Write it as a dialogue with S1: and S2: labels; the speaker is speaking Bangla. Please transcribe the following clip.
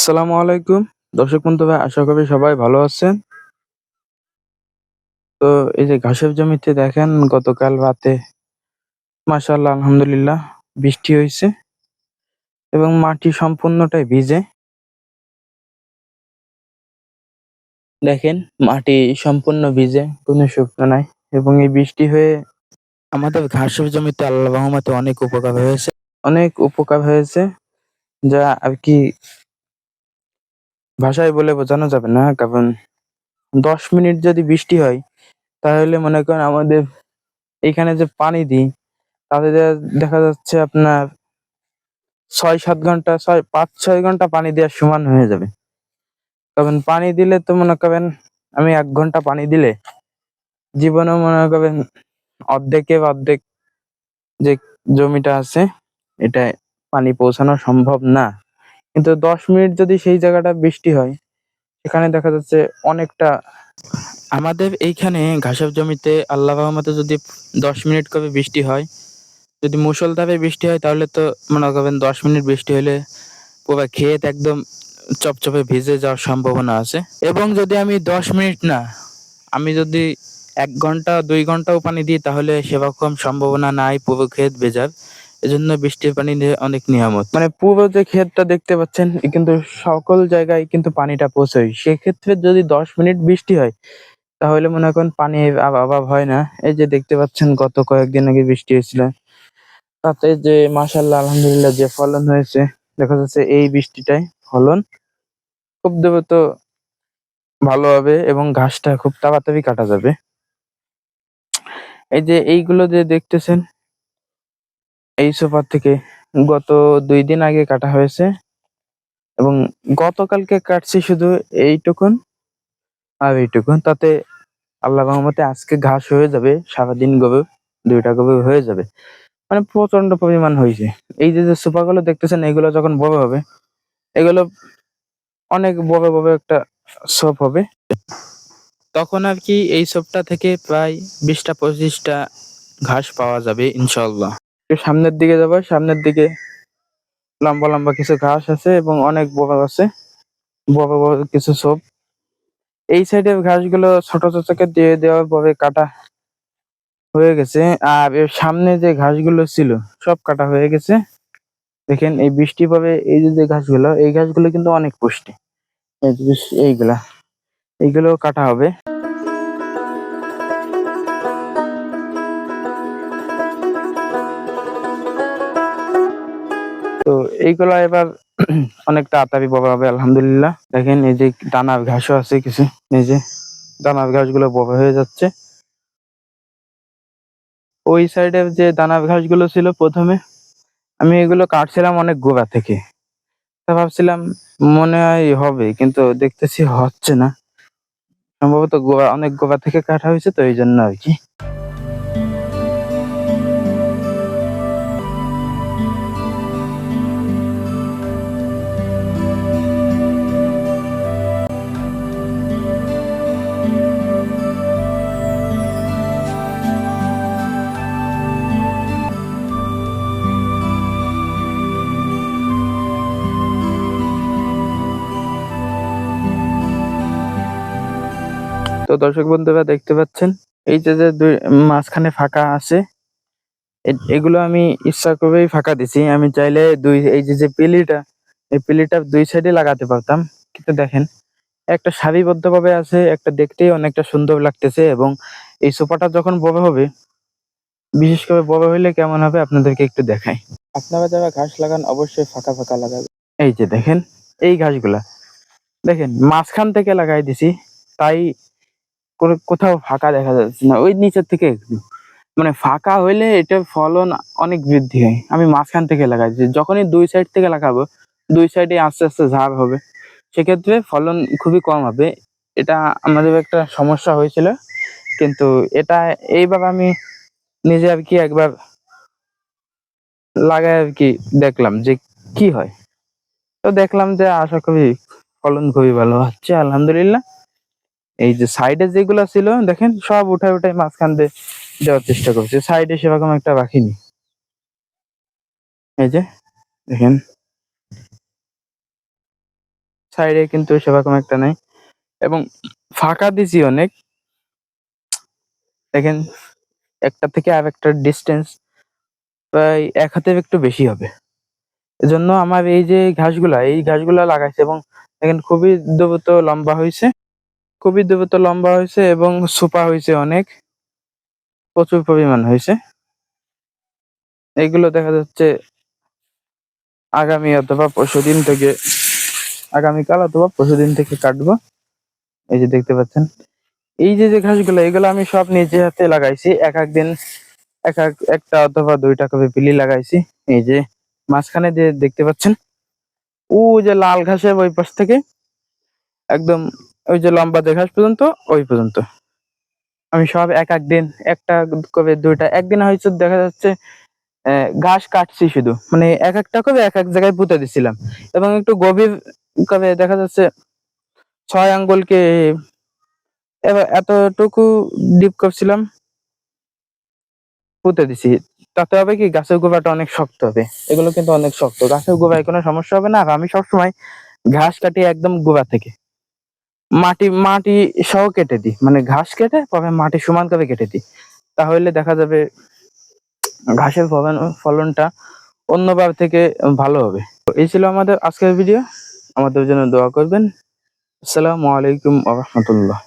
S1: আসসালামু আলাইকুম। দর্শক বন্ধু ভাই, আশা করি সবাই ভালো আছেন। তো এই যে ঘাসের জমিতে দেখেন, গতকাল রাতে মাশাআল্লাহ, আলহামদুলিল্লাহ বৃষ্টি হয়েছে এবং মাটি সম্পূর্ণটাই ভিজে। দেখেন, মাটি সম্পূর্ণ ভিজে, কোনো শুকনো নাই এবং এই বৃষ্টি হয়ে আমাদের ঘাসের জমিতে আল্লাহ রহমতে অনেক উপকার হয়েছে। অনেক উপকার হয়েছে যা আর কি ভাষায় বলে বোঝানো যাবে না, কারণ দশ মিনিট যদি বৃষ্টি হয়, তাহলে মনে করেন আমাদের এখানে যে পানি দিই, তাতে দেখা যাচ্ছে আপনার ছয় সাত ঘণ্টা, ছয়, পাঁচ, ছয় ঘণ্টা পানি দেওয়ার সমান হয়ে যাবে। কারণ পানি দিলে তো মনে করেন আমি এক ঘণ্টা পানি দিলে জীবনে মনে করেন অর্ধেকে অর্ধেক যে জমিটা আছে, এটায় পানি পৌঁছানো সম্ভব না। কিন্তু দশ মিনিট যদি সেই জায়গাটা বৃষ্টি হয়, সেখানে দেখা যাচ্ছে অনেকটা আমাদের এইখানে ঘাসের জমিতে আল্লাহ রহমতে যদি দশ মিনিট করে বৃষ্টি হয়, যদি মুষলধারে বৃষ্টি হয়, তাহলে তো মনে করবেন দশ মিনিট বৃষ্টি হলে পুরো ক্ষেত একদম চপচপে ভিজে যাওয়ার সম্ভাবনা আছে। এবং যদি আমি দশ মিনিট না, আমি যদি এক ঘণ্টা, দুই ঘন্টাও পানি দিই, তাহলে সেরকম সম্ভাবনা নাই, পুরো ক্ষেত ভেজার এজন্য বৃষ্টির পানি অনেক নিয়ামত। মানে পুরো যে ক্ষেতটা দেখতে পাচ্ছেন কিন্তু সকল জায়গায় কিন্তু পানিটা পৌঁছয়। সেক্ষেত্রে যদি দশ মিনিট বৃষ্টি হয়, তাহলে মনে করেন পানির অভাব হয় না। এই যে দেখতে পাচ্ছেন, গত কয়েকদিন আগে বৃষ্টি হয়েছিল। তাতে যে মাশাল্লাহ আলহামদুলিল্লাহ যে ফলন হয়েছে, দেখা যাচ্ছে এই বৃষ্টিটায় ফলন খুব দ্রুত ভালো হবে এবং ঘাসটা খুব তাড়াতাড়ি কাটা যাবে। এই যে এইগুলো যে দেখতেছেন এই সোফার থেকে গত দুই দিন আগে কাটা হয়েছে এবং গতকালকে কাটছি শুধু এইটুকুন আর এইটুকুন। তাতে আল্লাহ রহমতে আজকে ঘাস হয়ে যাবে, সারাদিন গবে দুইটা গবে হয়ে যাবে। মানে প্রচণ্ড পরিমাণ হয়েছে। এই যে যে সোফাগুলো দেখতেছেন, এগুলো যখন বড় হবে, এগুলো অনেক বড় বড় একটা সোপ হবে। তখন আর কি এই সোপটা থেকে প্রায় বিশটা, পঁচিশটা ঘাস পাওয়া যাবে ইনশাল্লাহ সামনের দিকে যাব। সামনের দিকে লম্বা লম্বা কিছু ঘাস আছে এবং অনেক বড় আছে। বড় বড় কিছু সোপ এই সাইডের ঘাসগুলো ছোট ছোটকে দিয়ে দেওয়ার পরে কাটা হয়ে গেছে। আর এর সামনে যে ঘাসগুলো ছিল, সব কাটা হয়ে গেছে। দেখেন, এই বৃষ্টি পাবে এই যে ঘাসগুলো, এই ঘাসগুলো কিন্তু অনেক পুষ্টি। এইগুলা এইগুলো কাটা হবে। এইগুলা এবার অনেকটা আতাবি বড় হবে, আলহামদুলিল্লাহ। দেখেন, এই যে দানার ঘাসও আছে কিছু, এই যে দানার ঘাসগুলো বড় হয়ে যাচ্ছে। ওই সাইডের যে দানার ঘাসগুলো ছিল প্রথমে, আমি এগুলো কাটছিলাম অনেক গোড়া থেকে। তা ভাবছিলাম, মনে হয় হবে, কিন্তু দেখতেছি হচ্ছে না। সম্ভবত গোড়া, অনেক গোড়া থেকে কাটা হয়েছে, তো এই জন্য আর কি। তো দর্শক বন্ধুরা দেখতে পাচ্ছেন? এই যে যে দুই মাঝখানে ফাঁকা আছে এগুলো আমি ইচ্ছা করেই ফাঁকা দিছি। আমি চাইলে দুই এই যে যে পিলিটা এই পিলিটা দুই সাইডে লাগাতে পারতাম। কিন্তু দেখেন একটা সারিবদ্ধ ভাবে আছে একটা দেখতেই অনেকটা সুন্দর লাগতেছে এবং এই সোফাটা যখন বড় হবে বিশেষ করে বড় হইলে কেমন হবে আপনাদেরকে একটু দেখাই। আপনারা যারা ঘাস লাগান অবশ্যই ফাঁকা ফাঁকা লাগাবে এই যে দেখেন এই ঘাসগুলা। দেখেন মাঝখান থেকে লাগাই দিছি তাই কোথাও ফাঁকা দেখা যাচ্ছে না। ওই নিচের থেকে একটু। মানে ফাঁকা হইলে এটার ফলন অনেক বৃদ্ধি হয়। আমি মাঝখান থেকে লাগাইছি যখনই দুই সাইড থেকে লাগাবো, দুই সাইডে আস্তে আস্তে ঝাড় হবে। সেক্ষেত্রে ফলন খুবই কম হবে। এটা আমাদের একটা সমস্যা হয়েছিল। কিন্তু এটা এইবার আমি নিজে আর কি একবার লাগাই আর কি দেখলাম যে কি হয়। তো দেখলাম যে আশা করি ফলন খুবই ভালো হচ্ছে, আলহামদুলিল্লাহ। এই যে সাইডে যেগুলো ছিল, দেখেন, সব উঠায় উঠায় মাঝখান দিয়ে দেওয়ার চেষ্টা করছে। সাইডে সেরকম একটা রাখিনি। এই যে, দেখেন। সাইডে কিন্তু সেরকম একটা নেই। এবং ফাঁকা দিছি অনেক। দেখেন, একটা থেকে আর একটা ডিস্টেন্স প্রায় এক হাতের একটু বেশি হবে। এজন্য আমার এই যে ঘাসগুলা, এই ঘাসগুলা লাগাইছে এবং দেখেন, খুবই দ্রুত লম্বা হয়েছে খুবই দ্রুত লম্বা হয়েছে এবং সুপা হয়েছে অনেক। প্রচুর পরিমাণ হয়েছে। এইগুলো দেখা যাচ্ছে আগামী অথবা পরশুদিন থেকে, আগামীকাল অথবা পরশুদিন থেকে কাটবো। এই যে দেখতে পাচ্ছেন। এই যে যে ঘাসগুলো, এগুলো আমি সব নিজে হাতে লাগাইছি। এক এক দিন এক এক, একটা অথবা দুইটা করে পিলি লাগাইছি। এই যে মাঝখানে যে দেখতে পাচ্ছেন। ও যে লাল ঘাসের ওই পাশ থেকে একদম ওই যে লম্বা ঘাস পর্যন্ত, ওই পর্যন্ত। আমি সব এক এক দিন, একটা করে দুইটা, একদিন হয়তো দেখা যাচ্ছে ঘাস কাটছি শুধু। মানে এক একটা করে এক এক জায়গায় পুঁতে দিছিলাম। এবং একটু গভীর করে দেখা যাচ্ছে, ছয় আঙ্গুলকে এবার এতটুকু ডিপ করছিলাম পুঁতে দিছি। তাতে হবে কি, গাছের গোড়াটা অনেক শক্ত হবে। এগুলো কিন্তু অনেক শক্ত। গাছের গোড়ায় কোনো সমস্যা হবে না। আর আমি সবসময় ঘাস কাটি একদম গোড়া থেকে। মাটি মাটি সহ কেটে দিই। মানে ঘাস কেটে তবে মাটি সমান করে কেটে দিই। তাহলে দেখা যাবে ঘাসের ফলন, ফলনটা অন্যবার থেকে ভালো হবে। এই ছিল আমাদের আজকের ভিডিও আমাদের জন্য দোয়া করবেন। আসসালামু আলাইকুম রহমতুল্লাহ।